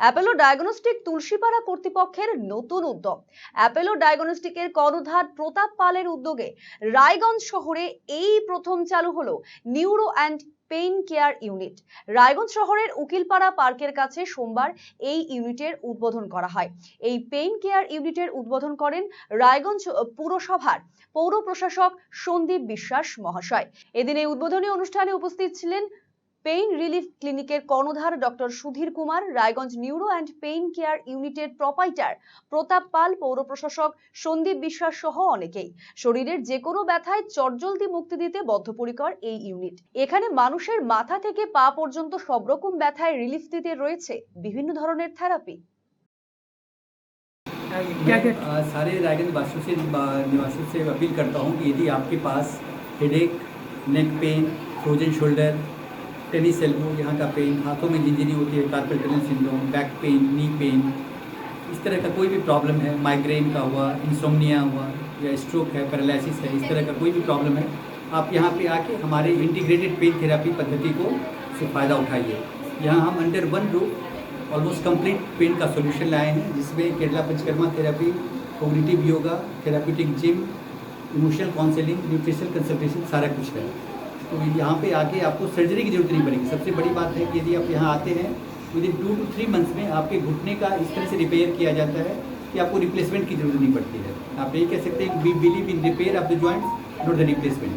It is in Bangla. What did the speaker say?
অ্যাপেলো ডায়াগনস্টিক তুলসীপাড়া কর্তৃপক্ষের নতুন উদ্যোগ। অ্যাপেলো ডায়াগনস্টিকের কর্ণধার প্রতাপ পালের উদ্যোগে রায়গঞ্জ শহরে এই প্রথম চালু হলো neuro and pain care unit Raiganj শহরের উকিলপাড়া পার্কের কাছে সোমবার এই ইউনিটের উদ্বোধন করা হয়। এই পেইন কেয়ার ইউনিটের উদ্বোধন করেন রায়গঞ্জ পুরসভার পৌর প্রশাসক সন্দীপ বিশ্বাস মহাশয়। এদিন এই উদ্বোধনী অনুষ্ঠানে উপস্থিত ছিলেন পেইন রিলিফ ক্লিনিকের কর্ণধার doctor Sudhir Kumar Raiganj neuro and pain care ইউনিটের প্রপাইটার প্রতাপ পাল পৌর প্রশাসক সন্দীপ বিশ্বাস সহ অনেকেই শরীরের যে কোনো ব্যথায় চটজলদি মুক্তি দিতে বদ্ধপরিকর এই ইউনিট এখানে মানুষের মাথা থেকে পা পর্যন্ত সব রকম ব্যথায় রিলিফ দিতে রয়েছে বিভিন্ন ধরনের থেরাপি क्या मैं क्या आ, सारे रायगंज वासियों से बा- निवासियों से अपील करता हूँ कि यदि आपके पास headache neck pain frozen shoulder tennis elbow, यहाँ का पेन, हाथों में जिंजरी होती है carpal tunnel syndrome, back pain knee pain इस तरह का कोई भी प्रॉब्लम है माइग्रेन का हुआ इंसोमनिया हुआ, या स्ट्रोक है पैरालिसिस है, इस तरह का कोई भी प्रॉब्लम है, आप यहाँ पे आके हमारे इंटीग्रेटेड पेन थेरापी पद्धति को से फ़ायदा उठाइए। यहाँ हम under one roof almost complete pain का सोल्यूशन लाए हैं, जिसमें Kerala panchakarma therapy cognitive yoga therapeutic gym emotional counselling nutritional consultation सारा कुछ है। तो यहाँ पे आके आपको सर्जरी की ज़रूरत नहीं पड़ेगी। सबसे बड़ी बात है कि यदि आप यहाँ आते हैं within two to three months में आपके घुटने का इस तरह से रिपेयर किया जाता है कि आपको रिप्लेसमेंट की ज़रूरत नहीं पड़ती है। आप यही कह सकते हैं we believe in repair of the joints not the replacement